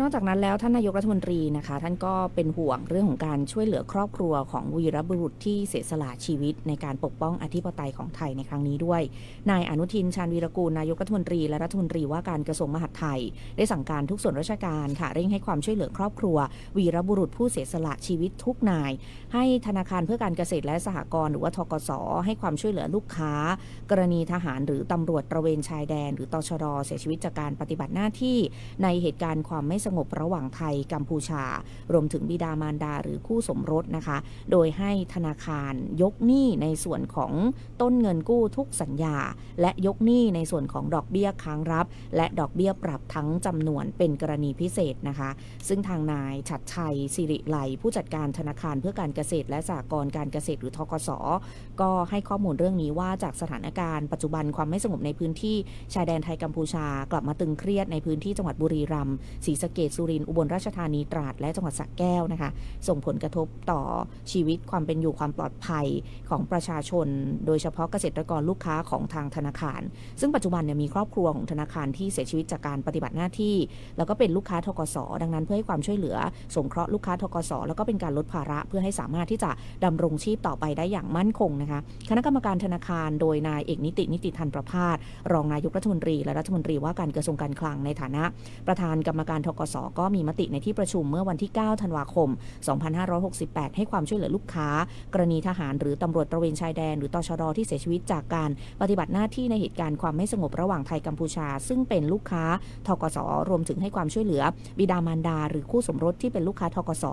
นอกจากนั้นแล้วท่านนายกรัฐมนตรีนะคะ ท่านก็เป็นห่วงเรื่องของการช่วยเหลือครอบครัวของวีรบุรุษที่เสียสละชีวิต ในการปกป้องอธิปไตยของไทยในครั้งนี้ด้วย นายอนุทินชาญวีรกูลนายกรัฐมนตรีและรัฐมนตรีว่าการกระทรวงมหาดไทย ได้สั่งการทุกส่วนราชการค่ะเร่งให้ความช่วยเหลือครอบครัว วีรบุรุษผู้เสียสละชีวิตทุกนาย ให้ธนาคารเพื่อการเกษตรและสหกรณ์หรือว่าทกสให้ความช่วยเหลือลูกค้า กรณีทหารหรือตำรวจตระเวนชายแดน หรือตชดเสียชีวิตจากการปฏิบัติหน้าที่ ในเหตุการณ์ความไม่สงบระหว่างไทยกัมพูชา รวมถึงบิดามารดาหรือคู่สมรสนะคะ โดยให้ธนาคารยกหนี้ในส่วนของต้นเงินกู้ทุกสัญญา และยกหนี้ในส่วนของดอกเบี้ยค้างรับ และดอกเบี้ยปรับทั้งจำนวนเป็นกรณีพิเศษนะคะ ซึ่งทางนายฉัดชัยสิริไลผู้จัดการธนาคารเพื่อการเกษตร และสหกรณ์การเกษตรหรือทกสก็ให้ข้อมูลเรื่องนี้ว่าจากสถานการณ์ปัจจุบันความไม่สงบในพื้นที่ชายแดนไทยกัมพูชากลับมาตึงเครียดในพื้นที่จังหวัดบุรีรัมย์ศรีสะเกดสุรินทร์อุบลราชธานีตราดและจังหวัดสระแก้วนะคะ ส่งผลกระทบต่อชีวิตความเป็นอยู่ความปลอดภัยของประชาชน โดยเฉพาะเกษตรกรลูกค้าของทางธนาคาร ซึ่งปัจจุบันเนี่ยมีครอบครัวของธนาคารที่เสียชีวิตจากการปฏิบัติหน้าที่ แล้วก็เป็นลูกค้าทกสดังนั้นเพื่อให้ความช่วยเหลือ สงเคราะห์ลูกค้าทกสแล้วก็เป็นการลดภาระเพื่อให้สามารถที่จะดำรงชีพต่อไปได้อย่างมั่นคงนะคะคณะกรรมการธนาคารโดยนายเอกนิตินิติทันประพาสรองนายกรัฐมนตรีและรัฐมนตรีว่าการกระทรวงการคลังในฐานะ ประธานกรรมการทกสก็มีมติในที่ประชุมเมื่อวันที่ 9 ธันวาคม 2568 ให้ความช่วยเหลือลูกค้า กรณีทหารหรือตำรวจตระเวนชายแดน หรือตชดที่เสียชีวิตจากการปฏิบัติหน้าที่ในเหตุการณ์ความไม่สงบระหว่างไทยกัมพูชา ซึ่งเป็นลูกค้าทกสรวมถึงให้ความช่วยเหลือ บิดามารดา หรือคู่สมรสที่เป็นลูกค้าทกส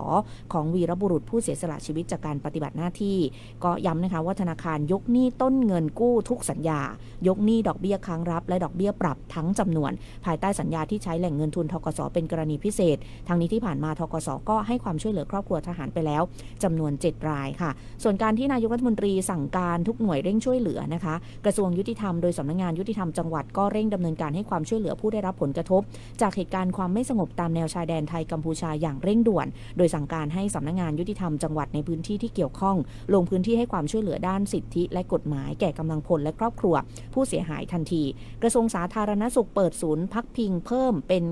ของวีรบุรุษผู้เสียสละชีวิตจากการปฏิบัติหน้าที่ ก็ย้ำนะคะว่าธนาคารยกหนี้ต้นเงินกู้ทุกสัญญา ยกหนี้ดอกเบี้ยค้างรับ และดอกเบี้ยปรับทั้งจำนวน ภายใต้สัญญาที่ใช้แหล่งเงินทุนทกสเป็นกรณีพิเศษ ทางนี้ที่ผ่านมาทกสก็ให้ความช่วยเหลือครอบครัวทหารไปแล้วจำนวน 7 รายค่ะ ส่วนการที่นายกรัฐมนตรีสั่งการทุกหน่วยเร่งช่วยเหลือนะคะ กระทรวงยุติธรรมโดยสำนักงานยุติธรรมจังหวัดก็เร่งดำเนินการให้ความช่วยเหลือผู้ได้รับผลกระทบ จากเหตุการณ์ความไม่สงบตามแนวชายแดนไทยกัมพูชาอย่างเร่งด่วน โดยสั่งการให้สำนักงานยุติธรรมจังหวัดในพื้นที่ที่เกี่ยวข้อง ลงพื้นที่ให้ความช่วยเหลือด้านสิทธิและกฎหมายแก่กำลังพลและครอบครัว ผู้เสียหายทันที กระทรวงสาธารณสุขเปิดศูนย์พักพิงเพิ่มเป็น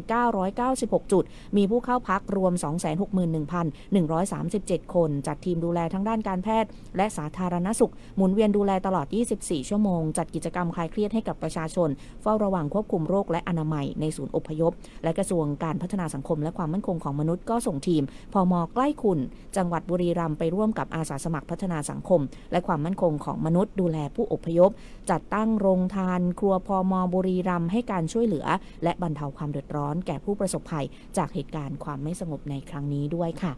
996จุด มีผู้เข้าพักรวม 261,137 คน จัดทีมดูแลทั้งด้านการแพทย์ และสาธารณสุข หมุนเวียนดูแลตลอด 24 ชั่วโมง จัดกิจกรรมคลายเครียดให้กับประชาชน เฝ้าระวังควบคุมโรคและอนามัยในศูนย์อพยพ และกระทรวงการพัฒนาสังคมและความมั่นคงของมนุษย์ก็ส่งทีมพมใกล้คุณ จังหวัดบุรีรัมย์ไปร่วมกับอาสาสมัครพัฒนาสังคม และความมั่นคงของมนุษย์ดูแลผู้อพยพ จัดตั้งโรงทาน ครัวพมบุรีรัมย์ให้การช่วยเหลือ และบรรเทาความเดือดร้อนแก่ผู้ประสบภัยจากเหตุการณ์ความไม่สงบในครั้งนี้ด้วยค่ะ